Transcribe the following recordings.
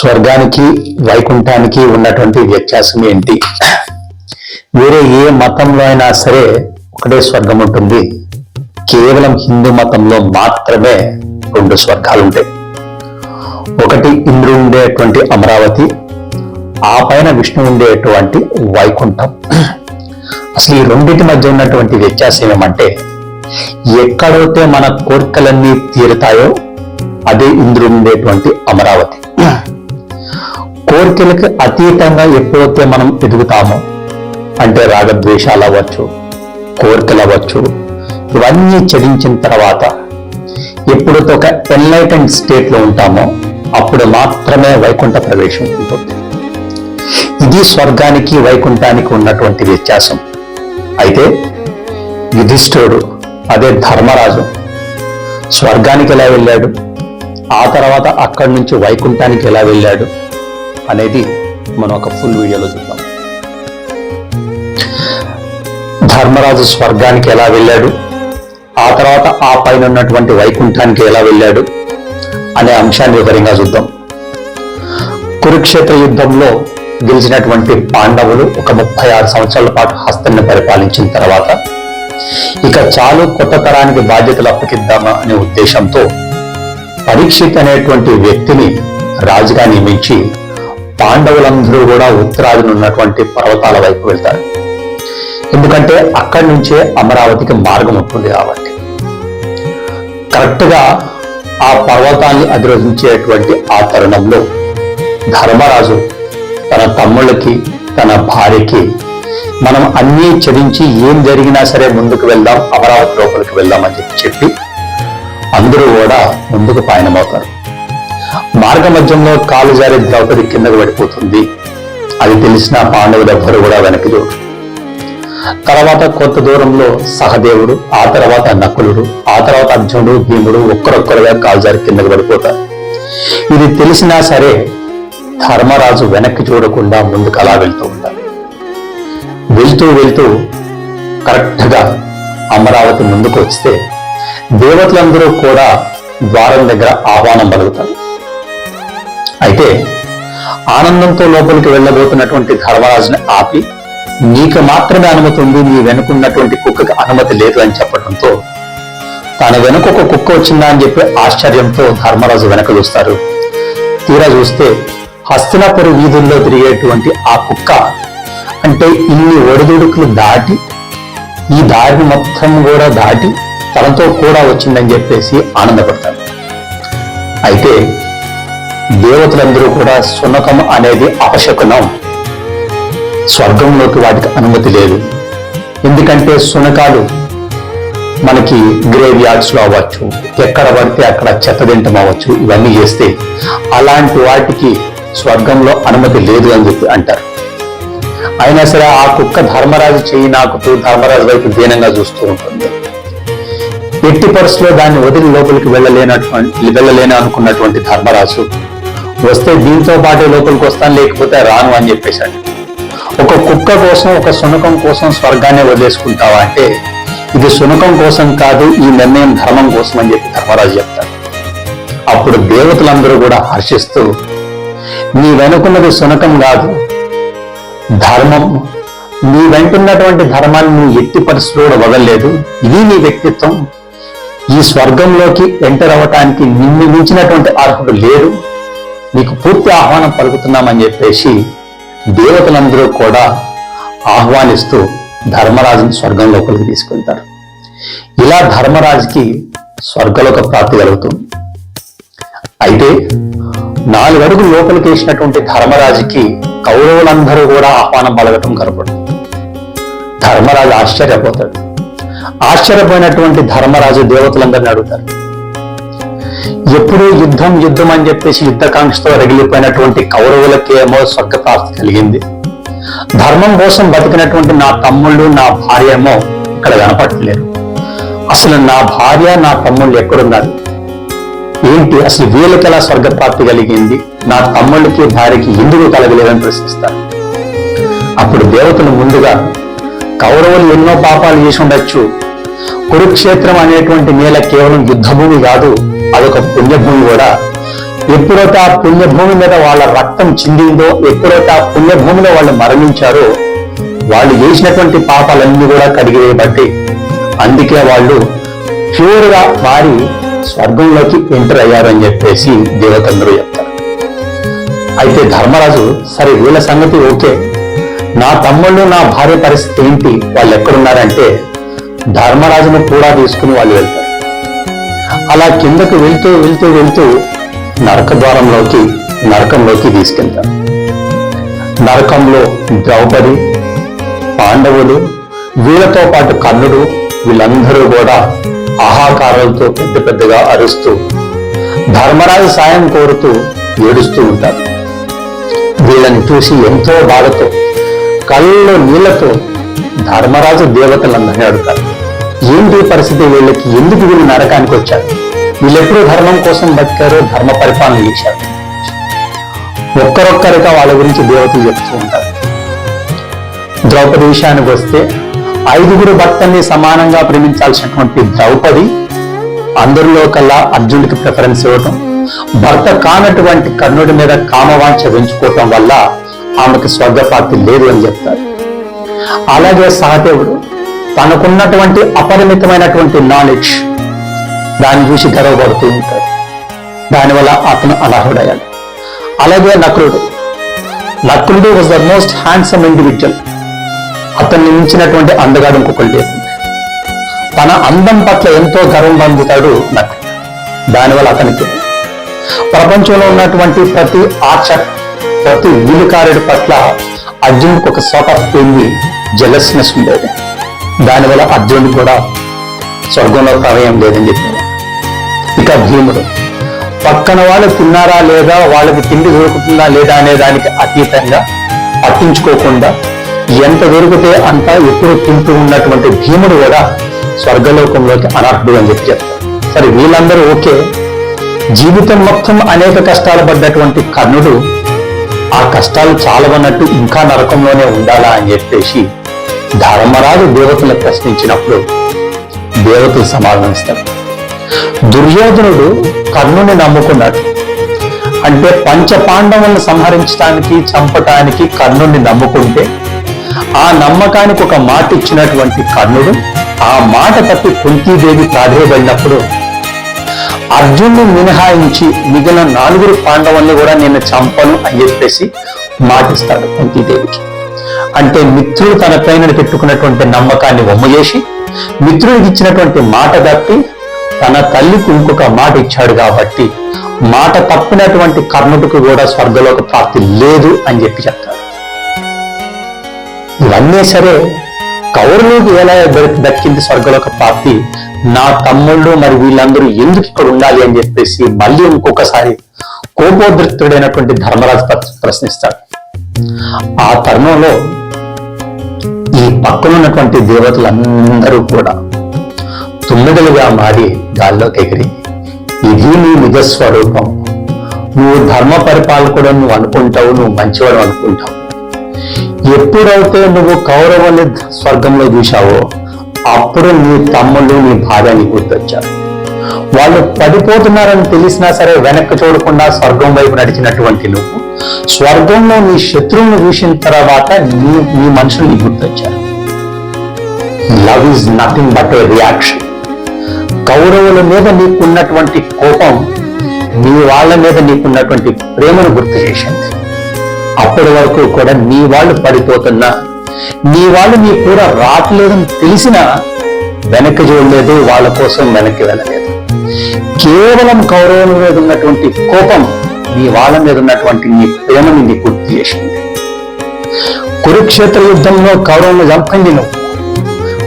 స్వర్గానికి వైకుంఠానికి ఉన్నటువంటి వ్యత్యాసం ఏంటి? వేరే ఏ మతంలో అయినా సరే ఒకటే స్వర్గం ఉంటుంది. కేవలం హిందూ మతంలో మాత్రమే రెండు స్వర్గాలు ఉంటాయి. ఒకటి ఇంద్రుడు ఉండేటువంటి అమరావతి ఆ పైన విష్ణు ఉండేటువంటి వైకుంఠం. అసలు ఈ రెండింటి మధ్య ఉన్నటువంటి వ్యత్యాసం ఏమంటే ఎక్కడైతే మన కోరికలన్నీ తీరుతాయో అదే ఇంద్రుడు ఉండేటువంటి అమరావతి. కోరికలకు అతీతంగా ఎప్పుడైతే మనం ఎదుగుతామో అంటే రాగద్వేషాలు అవ్వచ్చు కోరికలు అవ్వచ్చు ఇవన్నీ చెదించిన తర్వాత ఎప్పుడైతే ఒక ఎన్లైటెండ్ స్టేట్లో ఉంటామో అప్పుడు మాత్రమే వైకుంఠ ప్రవేశం ఉంటుంది. ఇది స్వర్గానికి వైకుంఠానికి ఉన్నటువంటి వ్యత్యాసం. అయితే యుధిష్ఠుడు అదే ధర్మరాజు స్వర్గానికి ఎలా వెళ్ళాడు? ఆ తర్వాత అక్కడి నుంచి వైకుంఠానికి ఎలా వెళ్ళాడు? అనేది మనం ఒక ఫుల్ వీడియోలో చూద్దాం. ధర్మరాజు స్వర్గానికి ఎలా వెళ్ళాడు? ఆ తర్వాత ఆ పైన ఉన్నటువంటి వైకుంఠానికి ఎలా వెళ్ళాడు? అనే అంశాన్ని వివరంగా చూద్దాం. కురుక్షేత్ర యుద్ధంలో గెలిచినటువంటి పాండవులు ఒక ముప్పై ఆరు సంవత్సరాల పాటు హస్తాన్ని పరిపాలించిన తర్వాత ఇక చాలు కొత్త తరానికి బాధ్యతలు అప్పగిద్దామా అనే ఉద్దేశంతో పరీక్షిత్ అనేటువంటి వ్యక్తిని రాజుగా నియమించి పాండవులందరూ కూడా ఉత్తరాదిన ఉన్నటువంటి పర్వతాల వైపు వెళ్తారు. ఎందుకంటే అక్కడి నుంచే అమరావతికి మార్గం ఉంటుంది కాబట్టి. కరెక్ట్గా ఆ పర్వతాన్ని అధిరోహించేటువంటి ఆ తరుణంలో ధర్మరాజు తన తమ్ముళ్ళకి తన భార్యకి మనం అన్నీ చదించి ఏం జరిగినా సరే ముందుకు వెళ్దాం అమరావతి లోపలికి వెళ్దాం అని చెప్పి చెప్పి అందరూ కూడా ముందుకు పయనమవుతారు. మార్గ మధ్యంలో కాలు జారి ద్రౌపది కిందకు పడిపోతుంది. అది తెలిసిన పాండవులెవ్వరు కూడా వెనక్కి తర్వాత కొంత దూరంలో సహదేవుడు ఆ తర్వాత నకులుడు ఆ తర్వాత అర్జునుడు భీముడు ఒక్కరొక్కరుగా కాలుజారి కిందకు పడిపోతారు. ఇది తెలిసినా సరే ధర్మరాజు వెనక్కి చూడకుండా ముందుకు అలా వెళ్తూ ఉంటారు వెళ్తూ వెళ్తూ కరెక్ట్గా అమరావతి ముందుకు వస్తే దేవతలందరూ కూడా ద్వారం దగ్గర ఆహ్వానం పలుకుతారు. అయితే ఆనందంతో లోపలికి వెళ్ళబోతున్నటువంటి ధర్మరాజుని ఆపి నీకు మాత్రమే అనుమతి ఉంది నీ వెనుకున్నటువంటి కుక్కకి అనుమతి లేదు అని చెప్పడంతో తన వెనుక ఒక కుక్క వచ్చిందా అని చెప్పి ఆశ్చర్యంతో ధర్మరాజు వెనక చూస్తారు. తీరా చూస్తే హస్తినాపురి వీధుల్లో తిరిగేటువంటి ఆ కుక్క అంటే ఇన్ని ఒడిదుడుకులు దాటి ఈ దారిని మొత్తం కూడా దాటి తనతో కూడా వచ్చిందని చెప్పేసి ఆనందపడతాడు అయితే దేవతలందరూ కూడా సునకం అనేది అపశకునం స్వర్గంలోకి వాటికి అనుమతి లేదు. ఎందుకంటే సునకాలు మనకి గ్రేవ్ యార్డ్స్లో అవ్వచ్చు ఎక్కడ పడితే అక్కడ చెత్త తింటం అవ్వచ్చు ఇవన్నీ చేస్తే అలాంటి వాటికి స్వర్గంలో అనుమతి లేదు అని చెప్పి అంటారు. అయినా సరే ఆ కుక్క ధర్మరాజు చేయి నాకుతూ ధర్మరాజు వైపు దీనంగా చూస్తూ ఉంటుంది. ఎట్టి పరిస్థితిలో దాన్ని వదిలి లోపలికి వెళ్ళలేనటువంటి వెళ్ళలేను అనుకున్నటువంటి ధర్మరాజు వస్తే దీంతో పాటు లోపలికి వస్తాను లేకపోతే రాను అని చెప్పేశాడు. ఒక కుక్క కోసం ఒక శునకం కోసం స్వర్గాన్ని వదిలేసుకుంటావా అంటే ఇది శునకం కోసం కాదు ఈ నిర్ణయం ధర్మం కోసం అని చెప్పి ధర్మరాజు చెప్తాడు. అప్పుడు దేవతలందరూ కూడా హర్షిస్తూ నీ వెనుకున్నది శునకం కాదు ధర్మం. నీ వెంటున్నటువంటి ధర్మాన్ని నువ్వు ఎట్టి పరిస్థితుల్లో కూడా వదలలేదు. ఇది నీ వ్యక్తిత్వం. ఈ స్వర్గంలోకి ఎంటర్ అవ్వటానికి నిన్ను మించినటువంటి అర్హుడు లేడు. నీకు పూర్తి ఆహ్వానం పలుకుతున్నామని చెప్పేసి దేవతలందరూ కూడా ఆహ్వానిస్తూ ధర్మరాజుని స్వర్గం లోపలికి తీసుకెళ్తారు. ఇలా ధర్మరాజుకి స్వర్గలోక ప్రాప్తి కలుగుతుంది. అయితే నాలుగడుగు లోపలికి వేసినటువంటి ధర్మరాజుకి కౌరవులందరూ కూడా ఆహ్వానం పలకటం కనపడుతుంది. ధర్మరాజు ఆశ్చర్యపోతాడు. ఆశ్చర్యపోయినటువంటి ధర్మరాజు దేవతలందరినీ అడుగుతారు ఎప్పుడూ యుద్ధం యుద్ధం అని చెప్పేసి యుద్ధకాంక్షతో రగిలిపోయినటువంటి కౌరవులకేమో స్వర్గప్రాప్తి కలిగింది. ధర్మం కోసం బతికినటువంటి నా తమ్ముళ్ళు నా భార్య ఏమో ఇక్కడ కనపడలేరు అసలు నా భార్య నా తమ్ముళ్ళు ఎక్కడున్నారు? ఏంటి? అసలు వీళ్ళకి ఎలా స్వర్గప్రాప్తి కలిగింది? నా తమ్ముళ్ళకి భార్యకి ఎందుకు కలగలేదని ప్రశ్నిస్తారు. అప్పుడు దేవతలు ముందుగా కౌరవులు ఎన్నో పాపాలు చేసి ఉండొచ్చు. కురుక్షేత్రం అనేటువంటి నేల కేవలం యుద్ధభూమి కాదు అదొక పుణ్యభూమి కూడా. ఎప్పుడైతే ఆ పుణ్యభూమి మీద వాళ్ళ రక్తం చిందిందో ఎప్పుడైతే ఆ పుణ్యభూమిలో వాళ్ళు మరణించారో వాళ్ళు చేసినటువంటి పాపాలన్నీ కూడా కడిగివేయబట్టి అందుకే వాళ్ళు ప్యూర్గా వారి మారి స్వర్గంలోకి ఎంటర్ అయ్యారని చెప్పేసి దేవతందరూ చెప్తారు. అయితే ధర్మరాజు సరే వీళ్ళ సంగతి ఓకే. నా తమ్ముళ్ళు నా భార్య పరిస్థితి ఏంటి? వాళ్ళు ఎక్కడున్నారంటే ధర్మరాజును కూడా తీసుకుని వాళ్ళు వెళ్తారు. అలా కిందకు వెళ్తూ వెళ్తూ వెళ్తూ నరక ద్వారంలోకి నరకంలోకి తీసుకెళ్తారు. నరకంలో ద్రౌపది పాండవులు వీళ్ళతో పాటు కర్ణుడు వీళ్ళందరూ కూడా ఆహాకారాలతో పెద్ద పెద్దగా అరుస్తూ ధర్మరాజు సాయం కోరుతూ ఏడుస్తూ ఉంటారు. వీళ్ళని చూసి ఎంతో బాధతో కళ్ళలో నీళ్ళతో ధర్మరాజు దేవతలందరినీ అడుగుతారు. ఏంటి పరిస్థితి? వీళ్ళకి ఎందుకు వీళ్ళు నరకానికి వచ్చారు? వీళ్ళెప్పుడు ధర్మం కోసం బతికారు ధర్మ పరిపాలన ఇచ్చారు. ఒక్కరొక్కరిగా వాళ్ళ గురించి దేవతలు చెప్తూ ఉంటారు. ద్రౌపది విషయానికి వస్తే ఐదుగురు భర్తల్ని సమానంగా ప్రేమించాల్సినటువంటి ద్రౌపది అందరిలో కల్లా అర్జునుడికి ప్రిఫరెన్స్ ఇవ్వటం భర్త కానటువంటి కర్ణుడి మీద కామవాంఛ పెంచుకోవటం వల్ల ఆమెకు స్వర్గప్రాప్తి లేదు అని చెప్తారు. అలాగే సహదేవుడు తనకున్నటువంటి అపరిమితమైనటువంటి నాలెడ్జ్ దాన్ని చూసి గర్వపడుతూ ఉంటాడు. దానివల్ల అతను అనర్హుడయ్యాడు. అలాగే నకులుడు. నకులుడు was the most handsome individual అతన్ని మించినటువంటి అందగాడు ఇంకొకటి లేదు తన అందం పట్ల ఎంతో గర్వం పొందుతాడు నకులుడు. దానివల్ల అతనికి ప్రపంచంలో ఉన్నటువంటి ప్రతి ఆచర్ ప్రతి వీలుకారుడి పట్ల అర్జున్కు ఒక సార్ట్ ఆఫ్ పెళ్ళి జలస్నెస్ ఉండేది. దానివల్ల అర్జునుడు కూడా స్వర్గంలో ప్రమేయం లేదని చెప్పాడు ఇక భీముడు పక్కన వాళ్ళు తిన్నారా లేదా? వాళ్ళకి తిండి దొరుకుతుందా లేదా అనే దానికి అతీతంగా పట్టించుకోకుండా ఎంత దొరికితే అంత ఎప్పుడు తింటూ ఉన్నటువంటి భీముడు కూడా స్వర్గలోకంలోకి అనర్హుడు అని చెప్పి చెప్తారు. సరే వీళ్ళందరూ ఓకే. జీవితం మొత్తం అనేక కష్టాలు పడ్డటువంటి కర్ణుడు ఆ కష్టాలు చాలవన్నట్టు ఇంకా నరకంలోనే ఉండాలా అని చెప్పేసి ధర్మరాజు దేవతలు ప్రశ్నించినప్పుడు దేవతలు సమాధానిస్తారు దుర్యోధనుడు కర్ణుని నమ్ముకున్నాడు. అంటే పంచ పాండవులను సంహరించడానికి చంపటానికి కర్ణుని నమ్ముకుంటే ఆ నమ్మకానికి ఒక మాట ఇచ్చినటువంటి కర్ణుడు ఆ మాట తప్పి కుంతీదేవి ప్రాధేయపడినప్పుడు అర్జునుడు మినహాయించి మిగిలిన నాలుగురు పాండవుల్ని కూడా నేను చంపను అని చెప్పేసి మాటిస్తాడు కుంతీదేవికి. అంటే మిత్రుడు తన పైన పెట్టుకున్నటువంటి నమ్మకాన్ని వమ్ము మిత్రుడికి ఇచ్చినటువంటి మాట తప్పి తన తల్లికి ఇంకొక మాట ఇచ్చాడు కాబట్టి మాట తప్పినటువంటి కర్ణుడికి కూడా స్వర్గలోక ప్రాప్తి లేదు అని చెప్పి చెప్తాడు. ఇవన్నీ సరే కౌరవులకు ఎలా దక్కింది స్వర్గలోక ప్రాప్తి? నా తమ్ముళ్ళు మరి వీళ్ళందరూ ఎందుకు ఇక్కడ ఉండాలి అని చెప్పేసి మళ్ళీ ఇంకొకసారి కోపోద్రిక్తుడైనటువంటి ధర్మరాజు ప్రశ్నిస్తాడు. ఆ తరుణంలో ఈ పక్కనున్నటువంటి దేవతలందరూ కూడా తుమ్మిదలుగా మారి గాల్లోకి ఎగిరి ఇది నీ నిజస్వరూపం. నువ్వు ధర్మ పరిపాలకుడు నువ్వు అనుకుంటావు నువ్వు మంచివాడు అనుకుంటావు. ఎప్పుడైతే నువ్వు కౌరవుని స్వర్గంలో చూశావో అప్పుడు నీ తమ్ముళ్ళు నీ భార్య నీ గుర్తొచ్చారు. వాళ్ళు పడిపోతున్నారని తెలిసినా సరే వెనక్కి చూడకుండా స్వర్గం వైపు నడిచినటువంటి నువ్వు స్వర్గంలో నీ శత్రువును చూసిన తర్వాత నీ నీ మనుషులు నీ గుర్తొచ్చారు. Love is nothing but a reaction కౌరవుల మీద నీకున్నటువంటి కోపం నీ వాళ్ళ మీద నీకున్నటువంటి ప్రేమను గుర్తు చేసింది. అప్పటి వరకు కూడా నీ వాళ్ళు పడిపోతున్నా నీ వాళ్ళు నీ కూడా రావట్లేదని తెలిసినా వెనక్కి చూడలేదు వాళ్ళ కోసం వెనక్కి వెళ్ళలేదు. కేవలం కౌరవుల మీద ఉన్నటువంటి కోపం నీ వాళ్ళ మీద ఉన్నటువంటి నీ ప్రేమని నీ గుర్తు చేసింది. కురుక్షేత్ర యుద్ధంలో కౌరవులను చంపింది నువ్వు.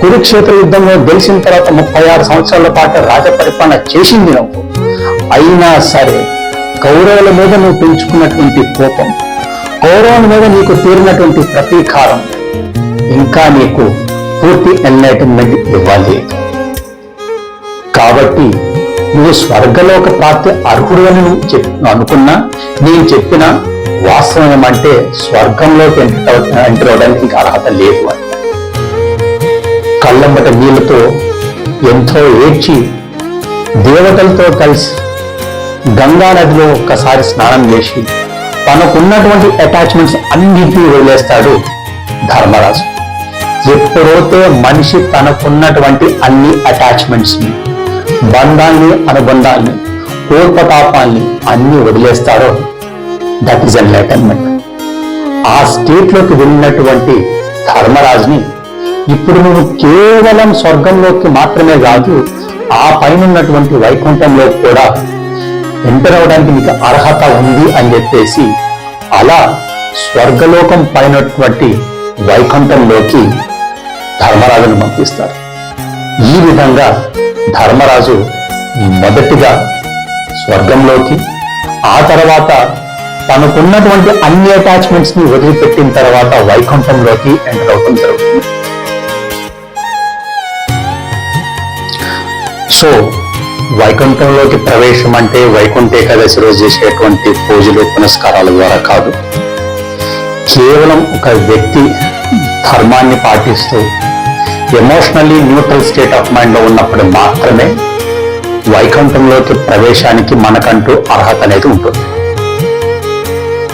కురుక్షేత్ర యుద్ధంలో గెలిచిన తర్వాత ముప్పై ఆరు సంవత్సరాల పాటు రాజ పరిపాలన చేసింది నువ్వు. అయినా సరే కౌరవుల మీద నువ్వు పెంచుకున్నటువంటి కోపం కౌరవుల మీద నీకు తీరినటువంటి ప్రతీకారం ఇంకా నీకు పూర్తి ఎన్లైటన్మెంట్ ఇవ్వాలి కాబట్టి నువ్వు స్వర్గలోక ప్రాప్తి అర్హుడు అని నువ్వు చెప్ అనుకున్నా నేను చెప్పిన వాస్తవం అంటే స్వర్గంలోకి ఎంటర్ ఎంటర్ అవడానికి ఇంకా అర్హత లేదు అని. కళ్ళంబట నీళ్ళతో ఎంతో ఏడ్చి దేవతలతో కలిసి గంగా నదిలో ఒక్కసారి స్నానం చేసి తనకున్నటువంటి అటాచ్మెంట్స్ అన్నింటినీ వదిలేస్తాడు ధర్మరాజు. ఎప్పుడైతే మనిషి తనకున్నటువంటి అన్ని అటాచ్మెంట్స్ని బంధాన్ని అనుబంధాన్ని అనుబంధాల్ని అన్ని వదిలేస్తారో దట్ ఈస్ ఎన్లైటన్మెంట్ ఆ స్టేట్లోకి వెళ్ళినటువంటి ధర్మరాజుని ఇప్పుడు నువ్వు కేవలం స్వర్గంలోకి మాత్రమే కాదు ఆ పైన ఉన్నటువంటి వైకుంఠంలో కూడా ఎంటర్ అవడానికి నీకు అర్హత ఉంది అని చెప్పేసి అలా స్వర్గలోకం పైనటువంటి వైకుంఠంలోకి ధర్మరాజును పంపిస్తారు. ఈ విధంగా ధర్మరాజు మొదటిగా స్వర్గంలోకి ఆ తర్వాత తనకున్నటువంటి అన్ని అటాచ్మెంట్స్ని వదిలిపెట్టిన తర్వాత వైకుంఠంలోకి ఎంటర్ అవడం జరుగుతుంది. సో వైకుంఠంలోకి ప్రవేశం అంటే వైకుంఠ ఏకాదశి రోజు చేసేటువంటి పూజలు పునస్కారాల ద్వారా కాదు. కేవలం ఒక వ్యక్తి ధర్మాన్ని పాటిస్తూ ఎమోషనల్లీ న్యూట్రల్ స్టేట్ ఆఫ్ మైండ్లో ఉన్నప్పుడు మాత్రమే వైకుంఠంలోకి ప్రవేశానికి మనకంటూ అర్హత అనేది ఉంటుంది.